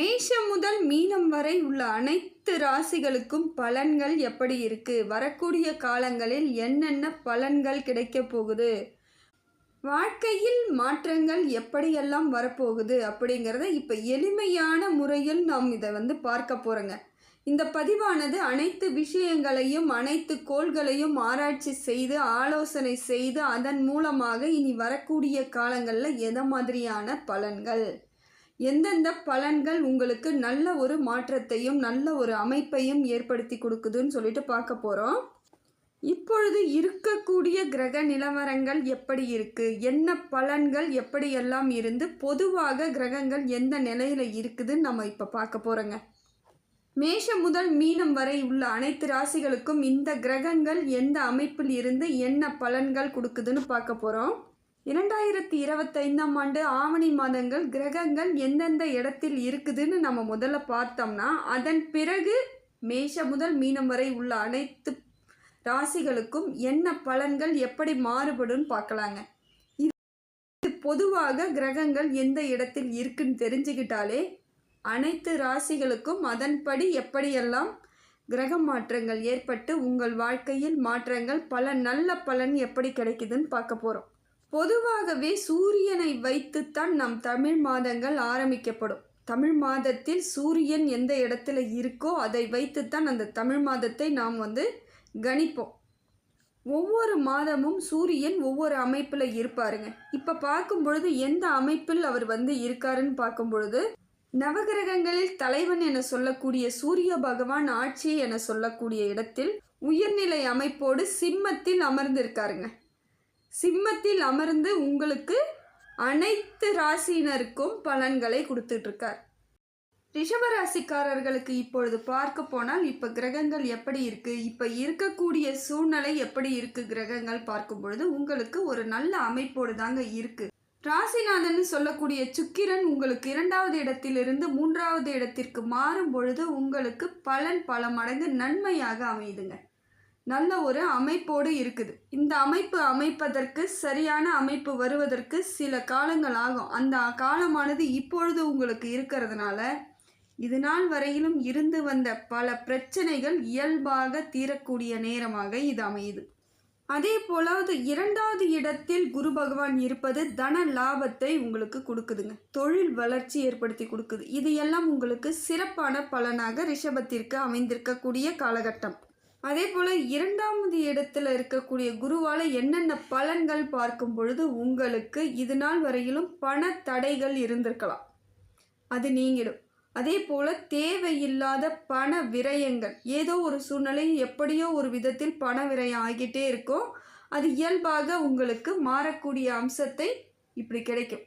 மேஷம் முதல் மீனம் வரை உள்ள அனைத்து ராசிகளுக்கும் பலன்கள் எப்படி இருக்கு? வரக்கூடிய காலங்களில் என்னென்ன பலன்கள் கிடைக்கப் போகுது? வாழ்க்கையில் மாற்றங்கள் எப்படியெல்லாம் வரப்போகுது அப்படிங்கிறத இப்போ எளிமையான முறையில் நாம் இதை வந்து பார்க்க போகிறோங்க இந்த பதிவானது அனைத்து விஷயங்களையும் அனைத்து கோள்களையும் ஆராய்ச்சி செய்து ஆலோசனை செய்து அதன் மூலமாக இனி வரக்கூடிய காலங்களில் எதை மாதிரியான பலன்கள்? எந்தெந்த பலன்கள் உங்களுக்கு நல்ல ஒரு மாற்றத்தையும் நல்ல ஒரு அமைப்பையும் ஏற்படுத்தி கொடுக்குதுன்னு சொல்லிட்டு பார்க்க போகிறோம் இப்பொழுது இருக்கக்கூடிய கிரக நிலவரங்கள் எப்படி இருக்குது என்ன பலன்கள் எப்படியெல்லாம் இருந்து பொதுவாக கிரகங்கள் எந்த நிலையில் இருக்குதுன்னு நம்ம இப்போ பார்க்க போகிறோங்க மேஷம் முதல் மீனம் வரை உள்ள அனைத்து ராசிகளுக்கும் இந்த கிரகங்கள் எந்த அமைப்பில் இருந்து என்ன பலன்கள் கொடுக்குதுன்னு பார்க்க போகிறோம் இரண்டாயிரத்தி இருபத்தைந்தாம் ஆண்டு ஆவணி மாதங்கள் கிரகங்கள் எந்தெந்த இடத்தில் இருக்குதுன்னு நம்ம முதல்ல பார்த்தோம்னா அதன் பிறகு மேஷ முதல் மீனம் வரை உள்ள அனைத்து ராசிகளுக்கும் என்ன பலன்கள் எப்படி மாறுபடும் பார்க்கலாங்க. இது பொதுவாக கிரகங்கள் எந்த இடத்தில் இருக்குன்னு தெரிஞ்சுக்கிட்டாலே அனைத்து ராசிகளுக்கும் அதன்படி எப்படியெல்லாம் கிரக மாற்றங்கள் ஏற்பட்டு உங்கள் வாழ்க்கையில் மாற்றங்கள் பல நல்ல பலன் எப்படி கிடைக்குதுன்னு பார்க்க போகிறோம் பொதுவாகவே சூரியனை வைத்துத்தான் நம் தமிழ் மாதங்கள் ஆரம்பிக்கப்படும். தமிழ் மாதத்தில் சூரியன் எந்த இடத்துல இருக்கோ அதை வைத்துத்தான் அந்த தமிழ் மாதத்தை நாம் வந்து கணிப்போம். ஒவ்வொரு மாதமும் சூரியன் ஒவ்வொரு அமைப்பில் இருப்பாருங்க. இப்போ பார்க்கும் பொழுது எந்த அமைப்பில் அவர் வந்து இருக்காருன்னு பார்க்கும் பொழுது நவகிரகங்களில் தலைவன் என சொல்லக்கூடிய சூரிய பகவான் ஆட்சி என சொல்லக்கூடிய இடத்தில் உயர்நிலை அமைப்போடு சிம்மத்தில் அமர்ந்திருக்காருங்க. சிம்மத்தில் அமர்ந்து உங்களுக்கு அனைத்து ராசியினருக்கும் பலன்களை கொடுத்துட்ருக்கார். ரிஷபராசிக்காரர்களுக்கு இப்பொழுது பார்க்க போனால் இப்போ கிரகங்கள் எப்படி இருக்குது இப்போ இருக்கக்கூடிய சூழ்நிலை எப்படி இருக்குது கிரகங்கள் பார்க்கும் பொழுது உங்களுக்கு ஒரு நல்ல அமைப்போடு தாங்க இருக்குது ராசிநாதன் சொல்லக்கூடிய சுக்கிரன் உங்களுக்கு இரண்டாவது இடத்திலிருந்து மூன்றாவது இடத்திற்கு மாறும் பொழுது உங்களுக்கு பலன் பல மடங்கு நன்மையாக அமையுதுங்க. நல்ல ஒரு அமைப்போடு இருக்குது. இந்த அமைப்பு அமைப்பதற்கு சரியான அமைப்பு வருவதற்கு சில காலங்கள் ஆகும். அந்த காலமானது இப்பொழுது உங்களுக்கு இருக்கிறதுனால இது நாள் வரையிலும் இருந்து வந்த பல பிரச்சனைகள் இயல்பாக தீரக்கூடிய நேரமாக இது அமையுது. அதே போலாவது இரண்டாவது இடத்தில் குரு பகவான் இருப்பது தன லாபத்தை உங்களுக்கு கொடுக்குதுங்க. தொழில் வளர்ச்சி ஏற்படுத்தி கொடுக்குது. இது எல்லாம் உங்களுக்கு சிறப்பான பலனாக ரிஷபத்திற்கு அமைந்திருக்கக்கூடிய காலகட்டம். அதே போல் இரண்டாவது இடத்துல இருக்கக்கூடிய குருவால் என்னென்ன பலன்கள் பார்க்கும் பொழுது உங்களுக்கு இது நாள் வரையிலும் பண தடைகள் இருந்திருக்கலாம். அது நீங்கிடும். அதே போல் தேவையில்லாத பண விரயங்கள் ஏதோ ஒரு சூழ்நிலை எப்படியோ ஒரு விதத்தில் பண விரயம் ஆகிட்டே இருக்கும் அது இயல்பாக உங்களுக்கு மாறக்கூடிய அம்சத்தை இப்படி கிடைக்கும்.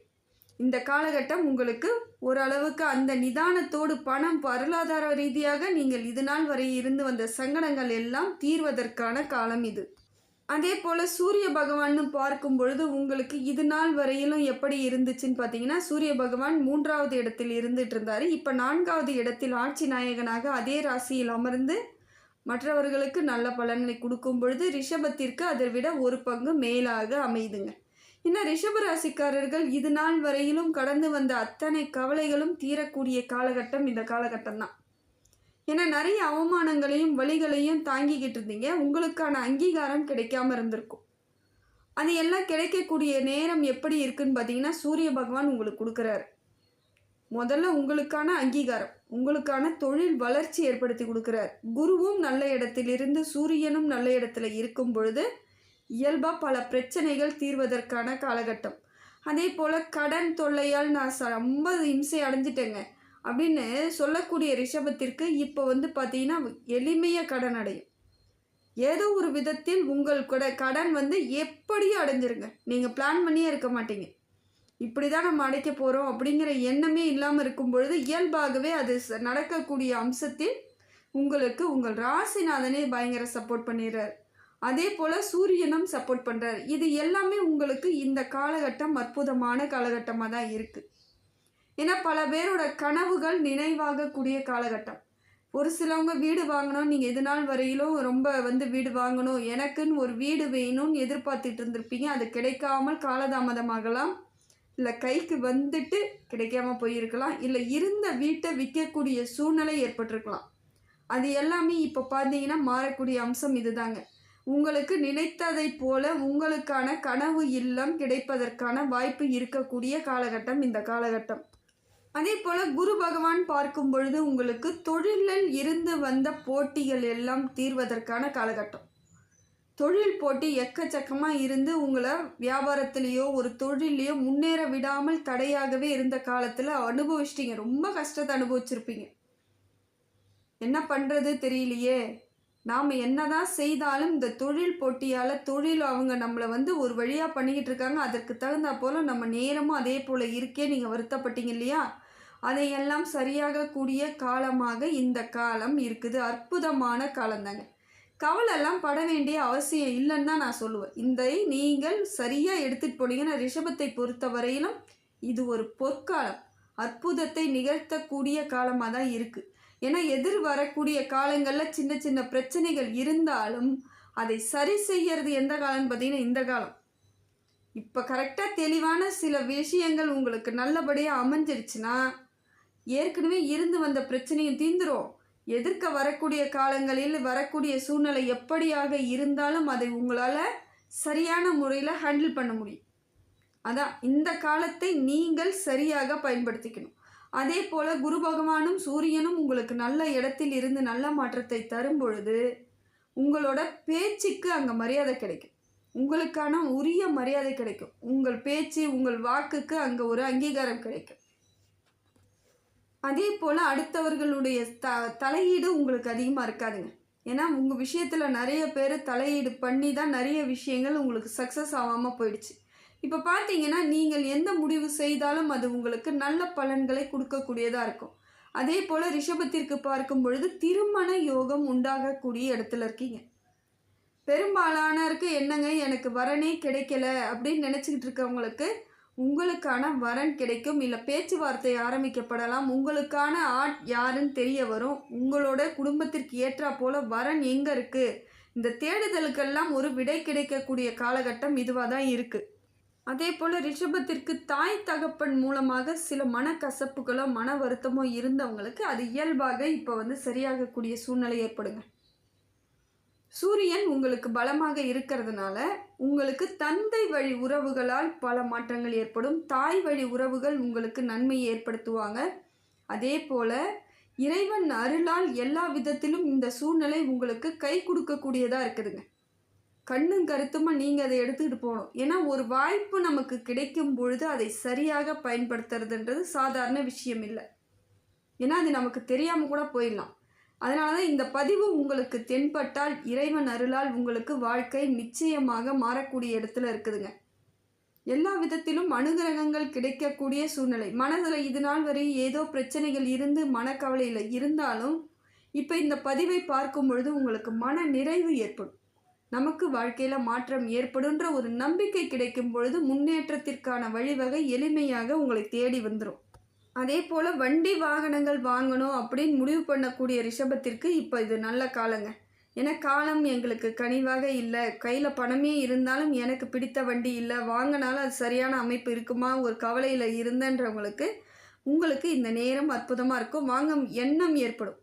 இந்த காலகட்டம் உங்களுக்கு ஓரளவுக்கு அந்த நிதானத்தோடு பணம் பொருளாதார ரீதியாக நீங்கள் இது நாள் வரை இருந்து வந்த சங்கடங்கள் எல்லாம் தீர்வதற்கான காலம் இது. அதே போல் சூரிய பகவான்னு பார்க்கும் பொழுது உங்களுக்கு இது நாள் வரையிலும் எப்படி இருந்துச்சுன்னு பார்த்தீங்கன்னா சூரிய பகவான் மூன்றாவது இடத்தில் இருந்துட்டு இருந்தார். இப்போ நான்காவது இடத்தில் ஆட்சி நாயகனாக அதே ராசியில் அமர்ந்து மற்றவர்களுக்கு நல்ல பலன்களை கொடுக்கும் பொழுது ரிஷபத்திற்கு அதை விட ஒரு பங்கு மேலாக அமைதுங்க. இன்னும் ரிஷபராசிக்காரர்கள் இது நாள் வரையிலும் கடந்து வந்த அத்தனை கவலைகளும் தீரக்கூடிய காலகட்டம் இந்த காலகட்டம் தான் ஏன்னா நிறைய அவமானங்களையும் வழிகளையும் தாங்கிக்கிட்டு இருந்தீங்க. உங்களுக்கான அங்கீகாரம் கிடைக்காம இருந்திருக்கும். அது எல்லாம் கிடைக்கக்கூடிய நேரம் எப்படி இருக்குன்னு பார்த்தீங்கன்னா சூரிய பகவான் உங்களுக்கு கொடுக்குறாரு. முதல்ல உங்களுக்கான அங்கீகாரம் உங்களுக்கான தொழில் வளர்ச்சி ஏற்படுத்தி கொடுக்குறார். குருவும் நல்ல இடத்திலிருந்து சூரியனும் நல்ல இடத்துல இருக்கும் பொழுது இயல்பாக பல பிரச்சனைகள் தீர்வதற்கான காலகட்டம். அதே போல் கடன் தொல்லையால் நான் ச ரொம்ப இம்சை அடைஞ்சிட்டேங்க. அப்படின்னு சொல்லக்கூடிய ரிஷபத்திற்கு இப்போ வந்து பார்த்தீங்கன்னா எளிமையாக கடன் அடையும். ஏதோ ஒரு விதத்தில் உங்கள் கூட கடன் வந்து எப்படியும் அடைஞ்சிருங்க. நீங்கள் பிளான் பண்ணியே இருக்க மாட்டீங்க. இப்படி தான் நம்ம அடைக்க போகிறோம் அப்படிங்கிற எண்ணமே இல்லாமல் இருக்கும் பொழுது இயல்பாகவே அது நடக்கக்கூடிய அம்சத்தில் உங்களுக்கு உங்கள் ராசிநாதனே பயங்கர சப்போர்ட் பண்ணிடுறாரு. அதே போல் சூரியனும் சப்போர்ட் பண்ணுறாரு இது எல்லாமே உங்களுக்கு இந்த காலகட்டம் அற்புதமான காலகட்டமாக தான் இருக்குது ஏன்னா பல பேரோட கனவுகள் நினைவாகக்கூடிய காலகட்டம். ஒரு சிலவங்க வீடு வாங்கணும் நீங்கள் எது நாள் வரையிலும் ரொம்ப வந்து வீடு வாங்கணும் எனக்குன்னு ஒரு வீடு வேணும்னு எதிர்பார்த்துட்டு இருந்திருப்பீங்க. அது கிடைக்காமல் காலதாமதமாகலாம். இல்லை கைக்கு வந்துட்டு கிடைக்காம போயிருக்கலாம். இல்லை இருந்த வீட்டை விற்கக்கூடிய சூழ்நிலை ஏற்பட்டிருக்கலாம். அது எல்லாமே இப்போ பார்த்தீங்கன்னா மாறக்கூடிய அம்சம் இதுதாங்க. உங்களுக்கு நினைத்ததை போல உங்களுக்கான கனவு இல்லம் கிடைப்பதற்கான வாய்ப்பு இருக்கக்கூடிய காலகட்டம் இந்த காலகட்டம். அதே போல் குரு பகவான் பார்க்கும் பொழுது உங்களுக்கு தொழிலில் இருந்து வந்த போட்டிகள் எல்லாம் தீர்வதற்கான காலகட்டம். தொழில் போட்டி எக்கச்சக்கமாக இருந்து உங்களை வியாபாரத்திலேயோ ஒரு தொழிலையோ முன்னேற விடாமல் தடையாகவே இருந்த காலத்தில் அனுபவிச்சிட்டீங்க. ரொம்ப கஷ்டத்தை அனுபவிச்சிருப்பீங்க. என்ன பண்ணுறது தெரியலையே. நாம் என்ன தான் செய்தாலும் இந்த தொழில் போட்டியால் தொழில் அவங்க நம்மளை வந்து ஒரு வழியாக பண்ணிக்கிட்டு இருக்காங்க. அதற்கு தகுந்தா போல் நம்ம நேரமும் அதே போல் இருக்கே நீங்கள் வருத்தப்பட்டீங்க இல்லையா? அதையெல்லாம் சரியாக கூடிய காலமாக இந்த காலம் இருக்குது. அற்புதமான காலம்தாங்க கவலைலாம் பட வேண்டிய அவசியம் இல்லைன்னு தான் நான் சொல்லுவேன். இந்த நீங்கள் சரியாக எடுத்துகிட்டு போனீங்கன்னா ரிஷபத்தை பொறுத்த வரையிலும் இது ஒரு பொற்காலம். அற்புதத்தை நிகழ்த்தக்கூடிய காலமாக தான் இருக்குது ஏன்னா எதிர் வரக்கூடிய காலங்களில் சின்ன சின்ன பிரச்சனைகள் இருந்தாலும் அதை சரி செய்யறது எந்த காலம்னு பார்த்தீங்கன்னா இந்த காலம். இப்போ கரெக்டாக தெளிவான சில விஷயங்கள் உங்களுக்கு நல்லபடியாக அமைஞ்சிருச்சுன்னா ஏற்கனவே இருந்து வந்த பிரச்சனையும் தீந்துரும். எதிர்க்க வரக்கூடிய காலங்களில் வரக்கூடிய சூழ்நிலை எப்படியாக இருந்தாலும் அதை உங்களால் சரியான முறையில் ஹேண்டில் பண்ண முடியும். அதான் இந்த காலத்தை நீங்கள் சரியாக பயன்படுத்திக்கணும். அதே போல் குரு பகவானும் சூரியனும் உங்களுக்கு நல்ல இடத்தில் இருந்து நல்ல மாற்றத்தை தரும் பொழுது உங்களோட பேச்சுக்கு அங்கே மரியாதை கிடைக்கும். உங்களுக்கான உரிய மரியாதை கிடைக்கும். உங்கள் பேச்சு உங்கள் வாக்குக்கு அங்கே ஒரு அங்கீகாரம் கிடைக்கும். அதே போல் அடுத்தவர்களுடைய த தலையீடு உங்களுக்கு அதிகமாக இருக்காதுங்க. ஏன்னா உங்கள் விஷயத்தில் நிறைய பேர் தலையீடு பண்ணி தான் நிறைய விஷயங்கள் உங்களுக்கு சக்ஸஸ் ஆகாமல் போயிடுச்சு. இப்போ பார்த்தீங்கன்னா நீங்கள் எந்த முடிவு செய்தாலும் அது உங்களுக்கு நல்ல பலன்களை கொடுக்கக்கூடியதாக இருக்கும். அதே போல் ரிஷபத்திற்கு பார்க்கும் பொழுது திருமண யோகம் உண்டாகக்கூடிய இடத்துல இருக்கீங்க. பெரும்பாலானருக்கு என்னங்க எனக்கு வரனே கிடைக்கல அப்படின்னு நினச்சிக்கிட்டு இருக்கவங்களுக்கு உங்களுக்கான வரன் கிடைக்கும். இல்லை பேச்சுவார்த்தை ஆரம்பிக்கப்படலாம். உங்களுக்கான ஆட் யாருன்னு தெரிய வரும். உங்களோட குடும்பத்திற்கு ஏற்றா போல் வரன் எங்கே இருக்குது இந்த தேடுதலுக்கெல்லாம் ஒரு விடை கிடைக்கக்கூடிய காலகட்டம் இதுவாக தான் இருக்குது அதே போல் ரிஷபத்திற்கு தாய் தகப்பன் மூலமாக சில மனக்கசப்புகளோ மன வருத்தமோ இருந்தவங்களுக்கு அது இயல்பாக இப்போ வந்து சரியாகக்கூடிய சூழ்நிலை ஏற்படுங்க. சூரியன் உங்களுக்கு பலமாக இருக்கிறதுனால உங்களுக்கு தந்தை வழி உறவுகளால் பல மாற்றங்கள் ஏற்படும். தாய் வழி உறவுகள் உங்களுக்கு நன்மையை ஏற்படுத்துவாங்க. அதே போல் இறைவன் அருளால் எல்லா விதத்திலும் இந்த சூழ்நிலை உங்களுக்கு கை கொடுக்கக்கூடியதாக இருக்குதுங்க. கண்ணும் கருத்துமா நீங்கள் அதை எடுத்துக்கிட்டு போகணும். ஏன்னா ஒரு வாய்ப்பு நமக்கு கிடைக்கும் பொழுது அதை சரியாக பயன்படுத்துறதுன்றது சாதாரண விஷயம் இல்லை. ஏன்னா அது நமக்கு தெரியாமல் கூட போயிடலாம். அதனால தான் இந்த பதிவு உங்களுக்கு தென்பட்டால் இறைவன் அருளால் உங்களுக்கு வாழ்க்கை நிச்சயமாக மாறக்கூடிய இடத்துல இருக்குதுங்க. எல்லா விதத்திலும் அனுகிரகங்கள் கிடைக்கக்கூடிய சூழ்நிலை. மனதில் இது நாள் வரை ஏதோ பிரச்சனைகள் இருந்து மனக்கவலையில் இருந்தாலும் இப்போ இந்த பதிவை பார்க்கும் பொழுது உங்களுக்கு மன நிறைவு ஏற்படும். நமக்கு வாழ்க்கையில் மாற்றம் ஏற்படுன்ற ஒரு நம்பிக்கை கிடைக்கும் பொழுது முன்னேற்றத்திற்கான வழிவகை எளிமையாக உங்களை தேடி வந்துடும் அதே போல் வண்டி வாகனங்கள் வாங்கணும் அப்படின்னு முடிவு பண்ணக்கூடிய ரிஷபத்திற்கு இப்போ இது நல்ல காலங்க. ஏன்னா காலம் எங்களுக்கு கனிவாக இல்லை. கையில் பணமே இருந்தாலும் எனக்கு பிடித்த வண்டி இல்லை. வாங்கினாலும் அது சரியான அமைப்பு இருக்குமா? ஒரு கவலையில் இருந்தன்றவங்களுக்கு உங்களுக்கு இந்த நேரம் அற்புதமாக இருக்கும். வாங்க எண்ணம் ஏற்படும்.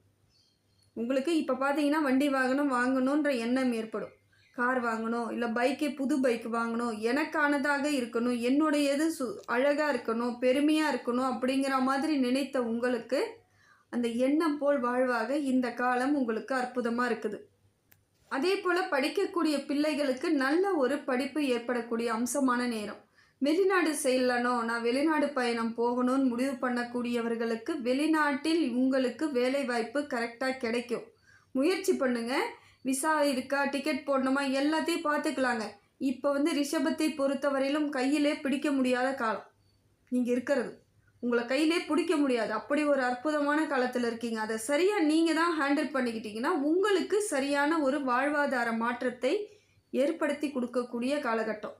உங்களுக்கு இப்போ பார்த்தீங்கன்னா வண்டி வாகனம் வாங்கணுன்ற எண்ணம் ஏற்படும். கார் வாங்கணும் இல்லை பைக்கே புது பைக் வாங்கணும் எனக்கானதாக இருக்கணும் என்னுடையது சு அழகாக இருக்கணும் பெருமையாக இருக்கணும் அப்படிங்கிற மாதிரி நினைத்த உங்களுக்கு அந்த எண்ணம் போல் வாழ்வாக இந்த காலம் உங்களுக்கு அற்புதமாக இருக்குது. அதே போல் படிக்கக்கூடிய பிள்ளைகளுக்கு நல்ல ஒரு படிப்பு ஏற்படக்கூடிய அம்சமான நேரம். வெளிநாடு செய்யலனோ நான் வெளிநாடு பயணம் போகணும்னு முடிவு பண்ணக்கூடியவர்களுக்கு வெளிநாட்டில் உங்களுக்கு வேலை வாய்ப்பு கரெக்டாக கிடைக்கும். முயற்சி பண்ணுங்கள் விசா இருக்கா டிக்கெட் போடணுமா எல்லாத்தையும் பார்த்துக்கலாங்க. இப்போ வந்து ரிஷபத்தை பொறுத்தவரையிலும் கையிலே பிடிக்க முடியாத காலம். நீங்கள் இருக்கிறது. உங்களை கையிலே பிடிக்க முடியாது. அப்படி ஒரு அற்புதமான காலத்தில் இருக்கீங்க. அதை சரியாக நீங்கள் தான் ஹேண்டில் பண்ணிக்கிட்டீங்கன்னா உங்களுக்கு சரியான ஒரு வாழ்வாதார மாற்றத்தை ஏற்படுத்தி கொடுக்கக்கூடிய காலகட்டம்.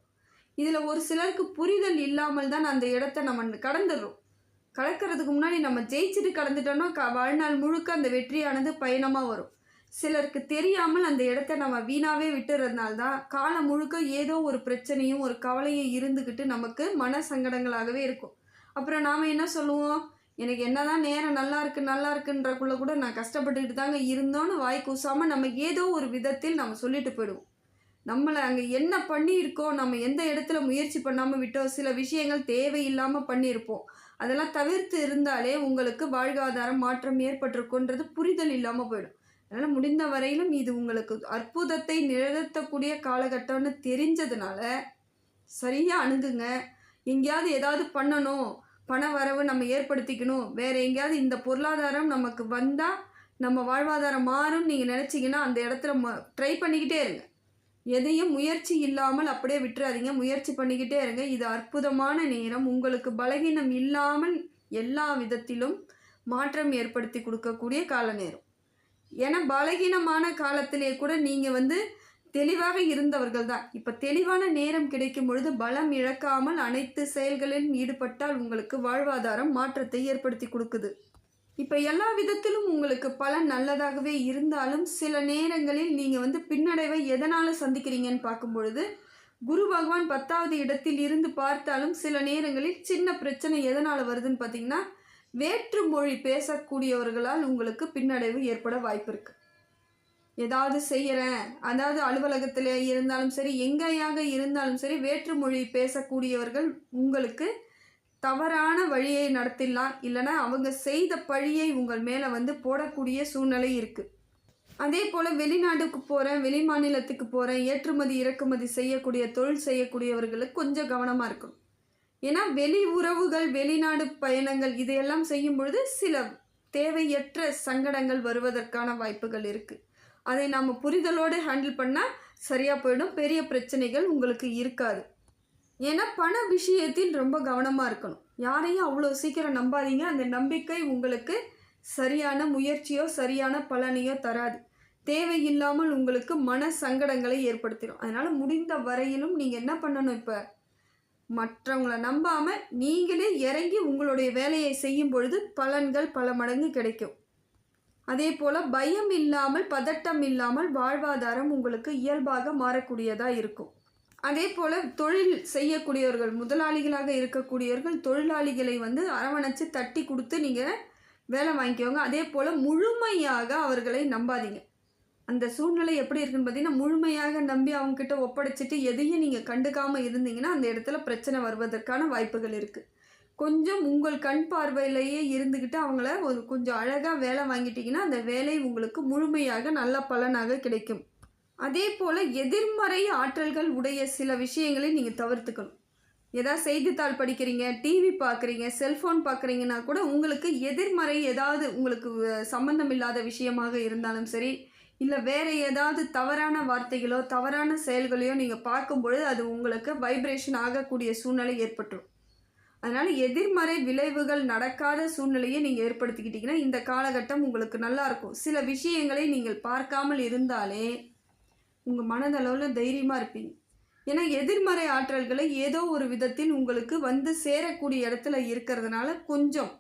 இதில் ஒரு சிலருக்கு புரிதல் இல்லாமல் தான் அந்த இடத்த நம்ம கடந்துடுறோம். கடக்கிறதுக்கு முன்னாடி நம்ம ஜெயிச்சுட்டு கடந்துட்டோம்னா க வாழ்நாள் முழுக்க அந்த வெற்றியானது பயணமாக வரும். சிலருக்கு தெரியாமல் அந்த இடத்த நம்ம வீணாவே விட்டுறதுனால தான் காலம் முழுக்க ஏதோ ஒரு பிரச்சனையும் ஒரு கவலையும் இருந்துக்கிட்டு நமக்கு மன சங்கடங்களாகவே இருக்கும். அப்புறம் நாம் என்ன சொல்லுவோம்? எனக்கு என்னதான் நேரம் நல்லா இருக்கு நல்லா இருக்குன்றக்குள்ள கூட நான் கஷ்டப்பட்டுக்கிட்டு தாங்க இருந்தோன்னு வாய் கூசாமல் நம்ம ஏதோ ஒரு விதத்தில் நம்ம சொல்லிட்டு போயிடுவோம். நம்மளை அங்கே என்ன பண்ணியிருக்கோம் நம்ம எந்த இடத்துல முயற்சி பண்ணாமல் விட்டோம் சில விஷயங்கள் தேவையில்லாமல் பண்ணியிருப்போம். அதெல்லாம் தவிர்த்து இருந்தாலே உங்களுக்கு வாழ்வாதாரம் மாற்றம் ஏற்பட்டிருக்குன்றது புரிதல் இல்லாமல் போயிடும். அதனால் முடிந்த வரையிலும் இது உங்களுக்கு அற்புதத்தை நிகழ்த்தக்கூடிய காலகட்டம்னு தெரிஞ்சதுனால சரியாக அணுகுங்க. எங்கேயாவது ஏதாவது பண்ணணும். பண வரவு நம்ம ஏற்படுத்திக்கணும். வேறு எங்கேயாவது இந்த பொருளாதாரம் நமக்கு வந்தால் நம்ம வாழ்வாதாரம் மாறும் நீங்கள் நினச்சிங்கன்னா அந்த இடத்துல ம ட்ரை பண்ணிக்கிட்டே இருங்க. எதையும் முயற்சி இல்லாமல் அப்படியே விட்டுறாதீங்க. முயற்சி பண்ணிக்கிட்டே இருங்க. இது அற்புதமான நேரம். உங்களுக்கு பலகீனம் இல்லாமல் எல்லா விதத்திலும் மாற்றம் ஏற்படுத்தி கொடுக்கக்கூடிய கால நேரம் ஏன்னா பலகீனமான காலத்திலே கூட நீங்கள் வந்து தெளிவாக இருந்தவர்கள் தான் இப்போ தெளிவான நேரம் கிடைக்கும் பொழுது பலம் இழக்காமல் அனைத்து செயல்களிலும் ஈடுபட்டால் உங்களுக்கு வாழ்வாதாரம் மாற்றத்தை ஏற்படுத்தி கொடுக்குது. இப்போ எல்லா விதத்திலும் உங்களுக்கு பலன் நல்லதாகவே இருந்தாலும் சில நேரங்களில் நீங்கள் வந்து பின்னடைவை எதனால் சந்திக்கிறீங்கன்னு பார்க்கும் பொழுது குரு பகவான் பத்தாவது இடத்தில் இருந்து பார்த்தாலும் சில நேரங்களில் சின்ன பிரச்சனை எதனால் வருதுன்னு பார்த்தீங்கன்னா வேற்று மொழி பேசக்கூடியவர்களால் உங்களுக்கு பின்னடைவு ஏற்பட வாய்ப்பு இருக்குது ஏதாவது செய்கிறேன் அதாவது அலுவலகத்தில் இருந்தாலும் சரி எங்கேயாக இருந்தாலும் சரி வேற்று மொழி பேசக்கூடியவர்கள் உங்களுக்கு தவறான வழியை நடத்திடலாம். இல்லைன்னா அவங்க செய்த பழியை உங்கள் மேலே வந்து போடக்கூடிய சூழ்நிலை இருக்குது அதே போல் வெளிநாட்டுக்கு போகிறேன் வெளி மாநிலத்துக்கு போகிறேன் ஏற்றுமதி இறக்குமதி செய்யக்கூடிய தொழில் செய்யக்கூடியவர்களுக்கு கொஞ்சம் கவனமாக இருக்கும் ஏன்னா வெளி உறவுகள் வெளிநாடு பயணங்கள் இதையெல்லாம் செய்யும் பொழுது சில தேவையற்ற சங்கடங்கள் வருவதற்கான வாய்ப்புகள் இருக்குது அதை நாம் புரிதலோடு ஹேண்டில் பண்ணால் சரியாக போயிடும். பெரிய பிரச்சனைகள் உங்களுக்கு இருக்காது. ஏன்னா பண விஷயத்தில் ரொம்ப கவனமாக இருக்கணும். யாரையும் அவ்வளோ சீக்கிரம் நம்பாதீங்க. அந்த நம்பிக்கை உங்களுக்கு சரியான முயற்சியோ சரியான பலனையோ தராது. தேவையில்லாமல் உங்களுக்கு மன சங்கடங்களை ஏற்படுத்திடும். அதனால் முடிந்த வரையிலும் நீங்கள் என்ன பண்ணணும் இப்போ? மற்றவங்கள நம்பாமல் நீங்களே இறங்கி உங்களுடைய வேலையை செய்யும் பொழுது பலன்கள் பல மடங்கு கிடைக்கும். அதே போல் பயம் இல்லாமல் பதட்டம் இல்லாமல் வாழ்வாதாரம் உங்களுக்கு இயல்பாக மாறக்கூடியதாக இருக்கும். அதே போல் தொழில் செய்யக்கூடியவர்கள் முதலாளிகளாக இருக்கக்கூடியவர்கள் தொழிலாளிகளை வந்து அரவணைச்சு தட்டி கொடுத்து நீங்கள் வேலை வாங்கிக்கோங்க. அதே போல் முழுமையாக அவர்களை நம்பாதீங்க. அந்த சூழ்நிலை எப்படி இருக்குன்னு பார்த்தீங்கன்னா முழுமையாக நம்பி அவங்கக்கிட்ட ஒப்படைச்சிட்டு எதையும் நீங்கள் கண்டுக்காமல் இருந்தீங்கன்னா அந்த இடத்துல பிரச்சனை வருவதற்கான வாய்ப்புகள் இருக்குது கொஞ்சம் உங்கள் கண் பார்வையிலேயே இருந்துக்கிட்டு அவங்கள ஒரு கொஞ்சம் அழகாக வேலை வாங்கிட்டீங்கன்னா அந்த வேலை உங்களுக்கு முழுமையாக நல்ல பலனாக கிடைக்கும். அதே போல் எதிர்மறை ஆற்றல்கள் உடைய சில விஷயங்களை நீங்கள் தவிர்த்துக்கணும். ஏதாவது செய்தித்தாள் படிக்கிறீங்க டிவி பார்க்குறீங்க செல்ஃபோன் பார்க்குறீங்கன்னா கூட உங்களுக்கு எதிர்மறை ஏதாவது உங்களுக்கு சம்மந்தம் இல்லாத விஷயமாக இருந்தாலும் சரி இல்லை வேறு ஏதாவது தவறான வார்த்தைகளோ தவறான செயல்களையோ நீங்கள் பார்க்கும்பொழுது அது உங்களுக்கு வைப்ரேஷன் ஆகக்கூடிய சூழ்நிலை ஏற்பட்டுரும். அதனால் எதிர்மறை விளைவுகள் நடக்காத சூழ்நிலையை நீங்கள் ஏற்படுத்திக்கிட்டிங்கன்னா இந்த காலகட்டம் உங்களுக்கு நல்லாயிருக்கும் சில விஷயங்களை நீங்கள் பார்க்காமல் இருந்தாலே உங்கள் மனதளவில் தைரியமாக இருப்பீங்க. ஏன்னா எதிர்மறை ஆற்றல்களை ஏதோ ஒரு விதத்தில் உங்களுக்கு வந்து சேரக்கூடிய இடத்துல இருக்கிறதுனால கொஞ்சம்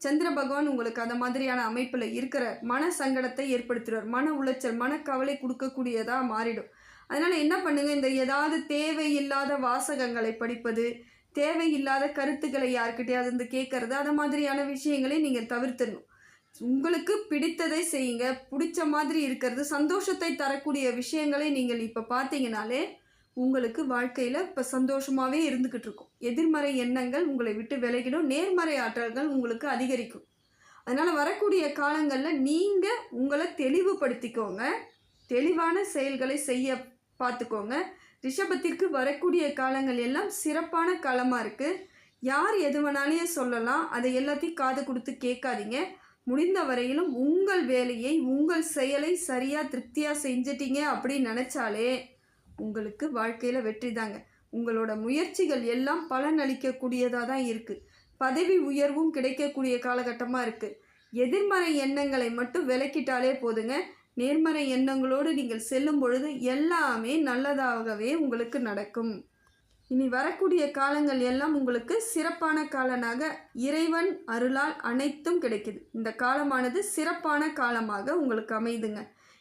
சந்திர பகவான் உங்களுக்கு அந்த மாதிரியான அமைப்பில் இருக்கிற மன சங்கடத்தை ஏற்படுத்துகிறார் மன உளைச்சல் மனக்கவலை கொடுக்கக்கூடியதாக மாறிடும். அதனால் என்ன பண்ணுங்கள் இந்த ஏதாவது தேவையில்லாத வாசகங்களை படிப்பது தேவையில்லாத கருத்துக்களை யார்கிட்டயாவது வந்து கேட்கறது அந்த மாதிரியான விஷயங்களை நீங்கள் தவிர்த்தணும் உங்களுக்கு பிடித்ததை செய்யுங்க. பிடிச்ச மாதிரி இருக்கிறது சந்தோஷத்தை தரக்கூடிய விஷயங்களை நீங்கள் இப்போ பார்த்தீங்கனாலே உங்களுக்கு வாழ்க்கையில் இப்போ சந்தோஷமாகவே இருந்துக்கிட்டு இருக்கும் எதிர்மறை எண்ணங்கள் உங்களை விட்டு விலகிடும். நேர்மறை ஆற்றல்கள் உங்களுக்கு அதிகரிக்கும். அதனால் வரக்கூடிய காலங்களில் நீங்கள் உங்களை தெளிவுபடுத்திக்கோங்க. தெளிவான செயல்களை செய்ய பார்த்துக்கோங்க. ரிஷபத்திற்கு வரக்கூடிய காலங்கள் எல்லாம் சிறப்பான காலமாக இருக்குது யார் எது வேணாலையும் சொல்லலாம். அதை எல்லாத்தையும் காது கொடுத்து கேட்காதீங்க. முடிந்த வரையிலும் உங்கள் வேலையை உங்கள் செயலை சரியாக திருப்தியாக செஞ்சிட்டீங்க அப்படின்னு நினச்சாலே உங்களுக்கு வாழ்க்கையில் வெற்றி தாங்க. உங்களோட முயற்சிகள் எல்லாம் பலனளிக்கக்கூடியதாக தான் இருக்குது பதவி உயர்வும் கிடைக்கக்கூடிய காலகட்டமாக இருக்குது எதிர்மறை எண்ணங்களை மட்டும் விலக்கிட்டாலே போதுங்க. நேர்மறை எண்ணங்களோடு நீங்கள் செல்லும் பொழுது எல்லாமே நல்லதாகவே உங்களுக்கு நடக்கும். இனி வரக்கூடிய காலங்கள் எல்லாம் உங்களுக்கு சிறப்பான காலனாக இறைவன் அருளால் அனைத்தும் கிடைக்குது. இந்த காலமானது சிறப்பான காலமாக உங்களுக்கு அமைதுங்க.